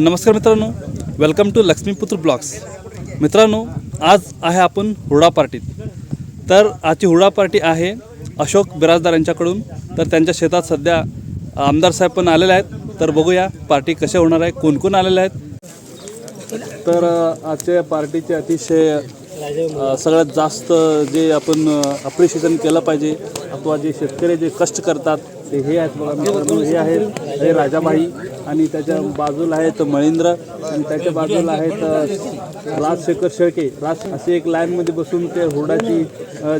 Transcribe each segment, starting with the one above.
नमस्कार मित्रांनो welcome to Laxmiputra blogs. मित्रांनो आज आहे आपण हुरडा पार्टीत. तर आजची हुरडा पार्टी आहे अशोक बिराजदार यांच्याकडून. तर त्यांच्या शेतात सध्या आमदार साहेब पण आलेले आहेत. तर बघूया पार्टी कशा होणार आहे कोण कोण आलेले आहेत. तर आजच्या पार्टीचे अतिशय सगळ्यात जास्त जे आपण अप्रिशिएशन केलं पाहिजे. अथवा जे शेतकरी जे कष्ट करतात ते हे आहेत बघा मित्रांनो हे आहेत हे राजाबाई आणि त्याच्या बाजूला आहेत महेंद्र आणि त्याच्या बाजूला आहेत राजशेखर शेळके. राज असे एक लाईनमध्ये बसून ते हुरडाची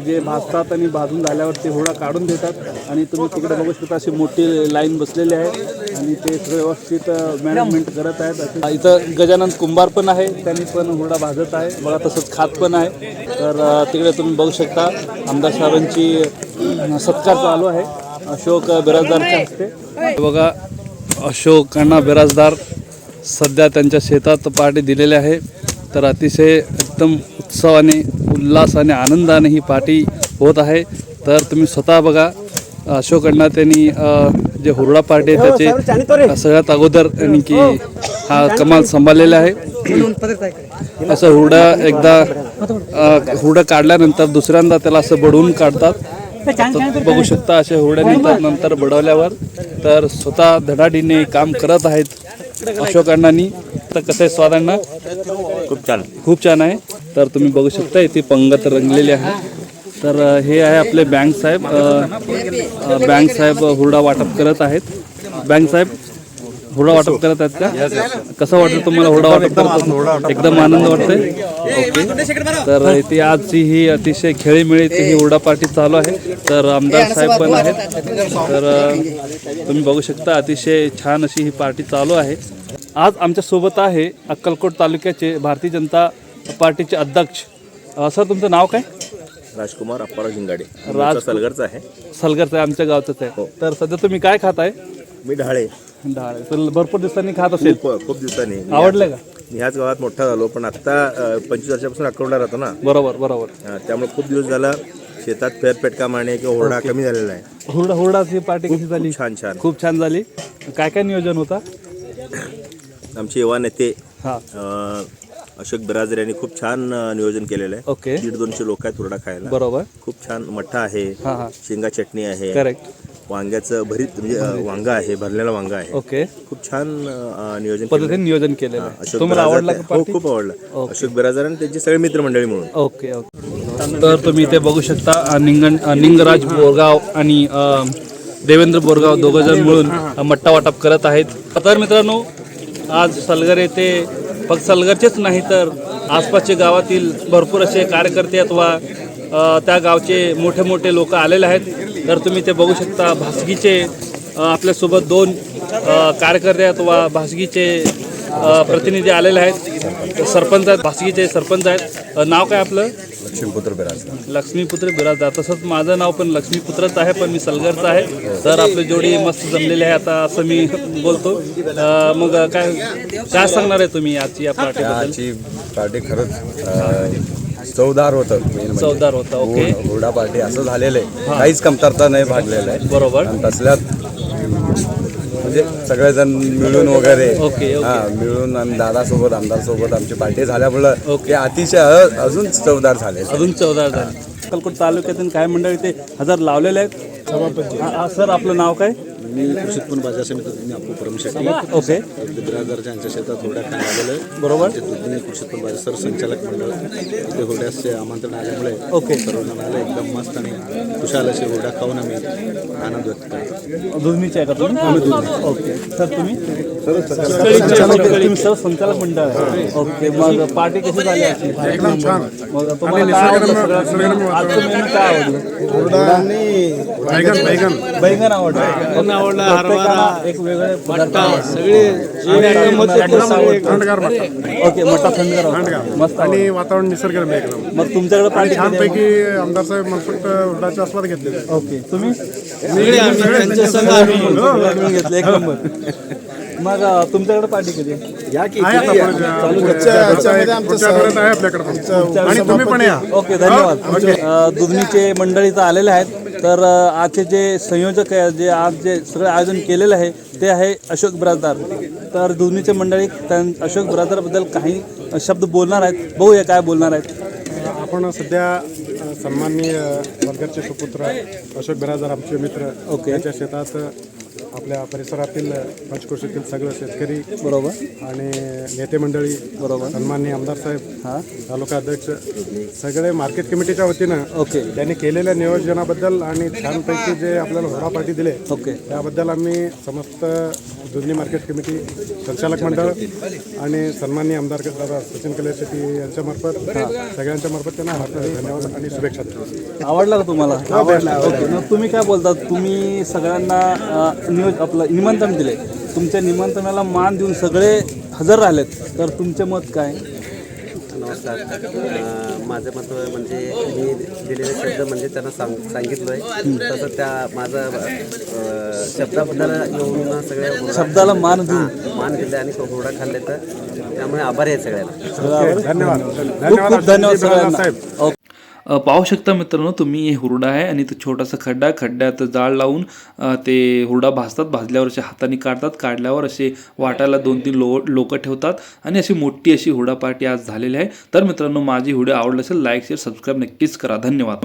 जे भाजतात आणि भाजून झाल्यावर ते हुरडा काढून देतात. आणि तुम्ही तिकडे बघू शकता अशी मोठी लाईन बसलेली आहे. आणि ते व्यवस्थित मॅनेजमेंट करत आहेत. इथं गजानन कुंभार पण आहे त्यांनी पण हुरडा भाजत आहे. बघा तसंच खात पण आहे. तर तिकडे तुम्ही बघू शकता आमदार साहेबांची सत्कार चालू आहे. अशोक बिराजदारच्या हस्ते बघा अशोक अण्णा बिराजदार सध्या त्यांच्या शेतात पार्टी दिलेली आहे. तर अतिशय एकदम उत्सवाने उल्हासाने आनंदाने ही पार्टी होत आहे. तर तुम्ही स्वतः बघा अशोक अण्णा त्यांनी जे हुरडा पार्टी आहे त्याचे सगळ्यात अगोदर त्यांनी की हा. कमाल सांभाळलेला आहे. असं हुरडा एकदा हुरडा काढल्यानंतर दुसऱ्यांदा त्याला असं बडवून काढतात. तर बघू शकता असे हुरडे निघतात नंतर बडवल्यावर. तर स्वतः धडाडीने काम करत आहेत अशोक अण्णांनी. तर कसं आहे स्वाद अण्णा? खूप छान. खूप छान आहे. तर तुम्ही बघू शकता इथे पंगत रंगलेली आहे. तर हे आहे आपले बँक साहेब. बँक साहेब हुरडा वाटप करत आहेत. बँक साहेब हुरडा वाटप करत आहेत का? कसं वाटतं तुम्हाला हुरडा वाटप करत एकदम आनंद वाटतोय? ओके. तर इथे आजची ही अतिशय खेळीमेळी इथे ही हुरडा पार्टी चालू आहे. तर आमदार साहेब पण आहेत. तर तुम्ही बघू शकता अतिशय छान अशी ही पार्टी चालू आहे. आज आमच्यासोबत आहे अक्कलकोट तालुक्याचे भारतीय जनता पार्टीचे अध्यक्ष. सर तुमचं नाव काय? राजकुमार अप्पाराव जिंगाडे राज- राज सलगरचा आहे. सलगरचं आहे आमच्या गावचंच आहे. तर सध्या तुम्ही काय खाताय? मी ढाळे. डाळ आहे. तर भरपूर दिवसांनी खात असेल. खूप खूप दिवसांनी. मी आवडलं का? मी ह्याच गावात मोठा झालो पण आता पंचवीस वर्षापासून अकोला राहतो ना. बरोबर बरोबर. अं, त्यामुळे खूप दिवस झाला शेतात फेरपेटका मारणे किंवा ओरडा कमी झालेला आहे. हुरडा हुरडाची पार्टी कशी झाली? छान छान. खूप छान झाली. काय काय नियोजन होता? आमचे युवा नेते हा. अं, अशोक बिराजर यांनी खूप छान अं, नियोजन केलेलं आहे. ओके. दीड दोनशे लोक आहेत हुरडा खायला. बरोबर. खूप छान मठ्ठा आहे. हा हा. शेंगा चटणी आहे. करेक्ट वांग्याचं भरीत म्हणजे वांगा आहे भरलेला वांगा आहे. ओके. खूप छान अं, नियोजन पद्धतीने नियोजन केलेलं आहे. अशोक तुम्हाला बिराजदार आवडला का हो खूप आवडलं. अशोक बिराजदार आणि त्यांची सगळे मित्रमंडळी म्हणून ओके ओके. तर तुम्ही इथे बघू शकता अ, निंगण अ, निंगराज बोरगाव आणि अ, देवेंद्र बोरगाव दोघं जण मिळून अ, मट्टा वाटप करत आहेत. तर मित्रांनो आज सलगर येथे फक्त सलगरचेच नाही तर आसपासचे गावातील भरपूर असे कार्यकर्ते अथवा अ, त्या गावचे मोठे मोठे लोक आलेले आहेत. तर तुम्ही ते बघू शकता भासगीचे आपल्यासोबत दोन कार्यकर्ते अथवा भासगीचे अ, प्रतिनिधी आलेले आहेत. सरपंच आहेत भासगीचे सरपंच आहेत. नाव काय आपलं? लक्ष्मीपुत्र बिराजदार. लक्ष्मीपुत्र बिराजदार. तसंच माझं नाव पण लक्ष्मीपुत्रच आहे पण मी सलगरचं आहे. तर आपली जोडी मस्त जमलेली आहे आता असं मी बोलतो. मग काय काय सांगणार आहे तुम्ही आजची या पार्टीबद्दल? आजची पार्टी खरंच चवदार होतं main म्हणजे. चवदार होता ओके हुर- हुरडा पार्टी असं झालेलं आहे. काहीच कमतरता नाही भागलेलं आहे. बरोबर. आणि तसल्यात म्हणजे सगळेजण मिळून वगैरे ओके, ओके. हा मिळून आणि दादासोबत आमदारसोबत आमची पार्टी झाल्यामुळं ओके. ते अतिशय अ- अजून चवदार झाले. अजून चौदार झाले. अक्कलकोट तालुक्यातून काय मंडळी ते हजार लावलेले आहेत? हा, हा, सर आपलं नाव काय? मी कृषी उत्पन्न बाजार समितीतून आपलं परमशेट्टी ओके. बिराजदारच्या यांच्या शेतात होड्या खायला आलेलो आहे. बरोबर. ते दुधनी कृषी उत्पन्न बाजार सरसंचालक मंडळ इथे होड्याचे आमंत्रण आल्यामुळे ओके. सर्वजण आले एकदम मस्त आणि खुशाल असे होड्या खाऊन आम्ही आनंद व्यक्त करतो. दुधनीचे आहे का तुम्ही ओके. सर तुम्ही? सर संचालक मंडळ. आहे ओके मग पार्टी कशी झाली मग तुम्हाला आजचं मेनू काय आवडलं? बैगन बैगन. बैंगन आवडलं. आवडला एक वेगळे पदार्थ सगळे थंडगार मट्टा ओके मट्टा थंडगार. मस्त. आणि वातावरण निसर्गरम्य एकदम. मग तुमच्याकडे आहे? छानपैकी आमदार साहेब मनसुख हुरडाचे आस्वाद घेतलेले ओके तुम्ही? सगळं मिळून घेतलं एक नंबर. मग तुमच्याकडे पार्टी कधी आठवड्यात आहे आपल्याकडे पण. आणि तुम्ही पण या. ओके धन्यवाद. अ, दुधनीचे मंडळी तर आलेले आहेत. तर आजचे जे संयोजक आहे जे आज जे सगळं आयोजन केलेलं आहे ते आहे अशोक बिराजदार तर दोन्हीचे मंडळी त्यां अशोक बिराजदारबद्दल काही शब्द बोलणार आहेत. बघूया काय बोलणार आहेत. आपण सध्या सन्माननीय वर्गाचे सुपुत्र अशोक बिराजदार आमचे मित्र ओके. यांच्या शेतात आपल्या परिसरातील पंचक्रोशीतील सगळं शेतकरी बरोबर. आणि नेते मंडळी बरोबर. सन्माननीय आमदार साहेब हां. तालुका अध्यक्ष सगळे मार्केट कमिटीच्या वतीनं ओके. त्यांनी केलेल्या नियोजनाबद्दल आणि छानपैकी जे आपल्याला होरा पार्टी दिले ओके. त्याबद्दल आम्ही समस्त जुनी मार्केट कमिटी संचालक मंडळ आणि सन्माननीय आमदार दादा सचिन कले शेट्टी यांच्यामार्फत सगळ्यांच्या मार्फत त्यांना हार्दिक धन्यवाद आणि शुभेच्छा देतो. आवडला का तुम्हाला? आवडला ओके. मग तुम्ही काय बोलता? तुम्ही सगळ्यांना अ, नियोज आपलं निमंत्रण दिले तुमच्या निमंत्रणाला मान देऊन सगळे हजर राहिलेत. तर तुमचे मत काय? नमस्कार. माझं मत म्हणजे मी दिलेले शब्द म्हणजे त्यांना सांग सांगितलं आहे तसं त्या माझं शब्दाबद्दल येऊन सगळे हुरडा- शब्दाला मान देऊन. मान दिले आणि हुरडा खाल्ले तर त्यामुळे आभारी आहे सगळ्यांना. धन्यवाद धन्यवाद. खूप धन्यवाद. साहेब पाहू शकता मित्रांनो तुम्ही हे हुरडा आहे आणि तो छोटासा खड्डा. खड्ड्यात जाळ लावून ते हुरडा भाजतात भाजल्यावर असे हाताने काढतात काढल्यावर असे वाटायला दोन तीन लो लोक ठेवतात आणि अशी मोठी अशी हुरडा पार्टी आज झालेली आहे. तर मित्रांनो माझी व्हिडिओ आवडली असेल लाईक शेअर सबस्क्राईब नक्कीच करा. धन्यवाद.